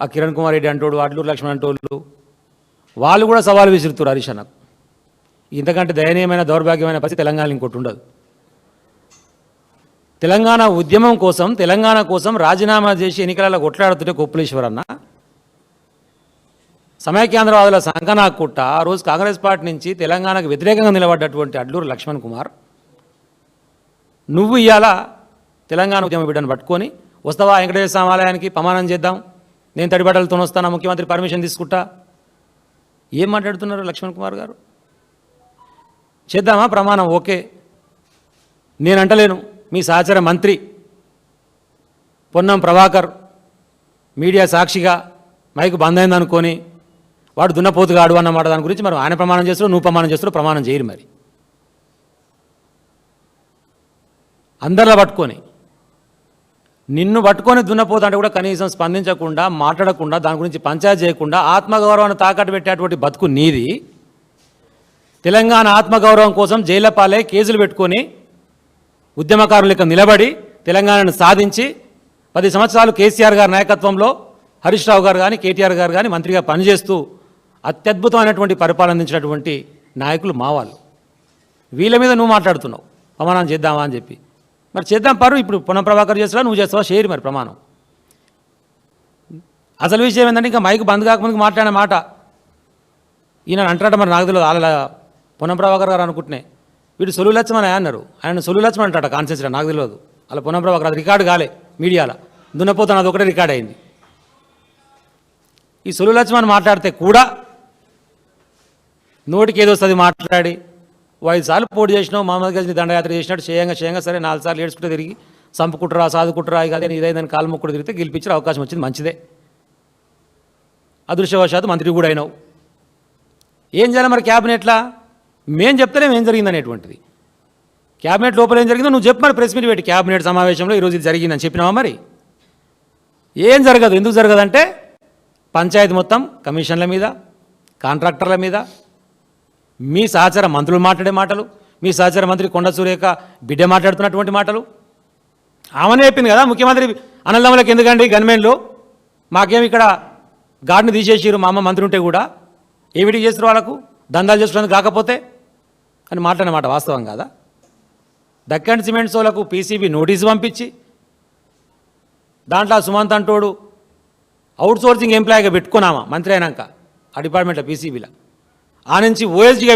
ఆ కిరణ్ కుమార్ రెడ్డి అంటోడు అడ్లూరు లక్ష్మణ్ అంటోళ్ళు వాళ్ళు కూడా సవాలు విసురుతారు హరీష్ అన్నకు ఇంతకంటే దయనీయమైన దౌర్భాగ్యమైన పరిస్థితి తెలంగాణ ఇంకోటి ఉండదు. తెలంగాణ ఉద్యమం కోసం తెలంగాణ కోసం రాజీనామా చేసి ఎన్నికలలో కొట్లాడుతుంటే కొప్పులేశ్వర్ అన్న. సమైక్యాంధ్రవాదుల సంకనాకుట్ట ఆ రోజు కాంగ్రెస్ పార్టీ నుంచి తెలంగాణకు వ్యతిరేకంగా నిలబడ్డటువంటి అడ్లూరు లక్ష్మణ్ కుమార్. నువ్వు ఇవాళ తెలంగాణ ఉద్యమ బిడ్డను పట్టుకొని వస్తావా వెంకటేశ్వర స్వామి ఆలయానికి ప్రమాణం చేద్దాం. నేను తడిబట్టలతో వస్తానా? ముఖ్యమంత్రి పర్మిషన్ తీసుకుంటా? ఏం మాట్లాడుతున్నారు లక్ష్మణ్ కుమార్ గారు? చేద్దామా? ప్రమాణం ఓకే. నేను అంటలేను. మీ సహచర మంత్రి పొన్నం ప్రభాకర్ మీడియా సాక్షిగా మైకు బంద్ అయిందనుకొని వాడు దున్నపోతుగాడు అన్నమాట దాని గురించి మరి ఆయన ప్రమాణం చేస్తారు నువ్వు ప్రమాణం చేస్తారు ప్రమాణం చేయరు మరి. అందరిలో పట్టుకొని నిన్ను పట్టుకొని దున్నపోతుంటే కూడా కనీసం స్పందించకుండా మాట్లాడకుండా దాని గురించి పంచాయతీ చేయకుండా ఆత్మగౌరవాన్ని తాకట్టు పెట్టేటువంటి బతుకు నీది. తెలంగాణ ఆత్మగౌరవం కోసం జైలపాలే పాలై కేసులు పెట్టుకొని ఉద్యమకారుల యొక్క నిలబడి తెలంగాణను సాధించి పది సంవత్సరాలు కేసీఆర్ గారి నాయకత్వంలో హరీష్ రావు గారు కానీ కేటీఆర్ గారు కానీ మంత్రిగా పనిచేస్తూ అత్యద్భుతమైనటువంటి పరిపాలన అందించినటువంటి నాయకులు మావాళ్ళు వీళ్ళ మీద నువ్వు మాట్లాడుతున్నావు. అవమానం చేద్దామా అని చెప్పి. మరి చేద్దాం పరు ఇప్పుడు పునః ప్రభాకర్ చేస్తావా నువ్వు చేస్తావా? షేర్ మరి ప్రమాణం. అసలు విషయం ఏంటంటే ఇంకా మైక్ బంద్ కాకముందుకు మాట్లాడిన మాట. ఈయన అంటాడు మరి నాకు తెలియదు అలా పొన్నం ప్రభాకర్ గారు అనుకుంటున్నాయి. వీడు సొలు లక్ష్మణ అన్నారు. ఆయన సొలు లక్ష్మణ్ అంటాడు కాన్సెన్స్లో నాకు తెలియదు. అలా పొన్నం ప్రభాకర్ అది రికార్డు కాలే మీడియాలో. దున్నపోతాను అది ఒకటే రికార్డ్ అయింది. ఈ సొలు లక్ష్మణ్ మాట్లాడితే కూడా నోటికి ఏదో వస్తుంది మాట్లాడి సార్లు పోటీ చేసినావు మహమ్మద్ గజ్ని దండయాత్ర చేసినట్టు చేయంగా చేయంగా సరే నాలుగు సార్లు ఏడ్చుకుంటే తిరిగి చంపుకుంటురా సాదుకుంటురా ఇక ఇదైందని కాలు ముక్కుడు తిరిగితే గెలిపించే అవకాశం వచ్చింది మంచిదే. అదృష్టవశాత్తు మంత్రి కూడా అయినావు. ఏం చేయాలి మరి క్యాబినెట్లా? మేం చెప్తేనే ఏం జరిగింది అనేటువంటిది. క్యాబినెట్ లోపల ఏం జరిగిందో నువ్వు చెప్పు మరి ప్రెస్ మీట్ పెట్టి క్యాబినెట్ సమావేశంలో ఈరోజు ఇది జరిగిందని చెప్పినావా మరి? ఏం జరగదు ఎందుకు జరగదంటే పంచాయతీ మొత్తం కమిషన్ల మీద కాంట్రాక్టర్ల మీద మీ సహచర మంత్రులు మాట్లాడే మాటలు మీ సహచర మంత్రి కొండ సురేఖ బిడ్డ మాట్లాడుతున్నటువంటి మాటలు. ఆమెనే చెప్పింది కదా ముఖ్యమంత్రి అన్నదమ్ములకు ఎందుకండి గన్మెన్లు? మాకేం ఇక్కడ గాడిని తీసేసారు మా అమ్మ మంత్రి ఉంటే కూడా? ఏమిటి చేస్తారు వాళ్ళకు? దందాలు చేసుకోవడానికి కాకపోతే? అని మాట్లాడిన వాస్తవం కాదా? దక్కన్ సిమెంట్ సోలకు పీసీబీ నోటీసు పంపించి దాంట్లో సుమంత్ అంటోడు అవుట్ సోర్సింగ్ ఎంప్లాయీగా పెట్టుకున్నామా? మంత్రి అయినాక. ఆ డిపార్ట్మెంట్లో పీసీబీలో. ఆ నుంచి ఓఎస్జీగా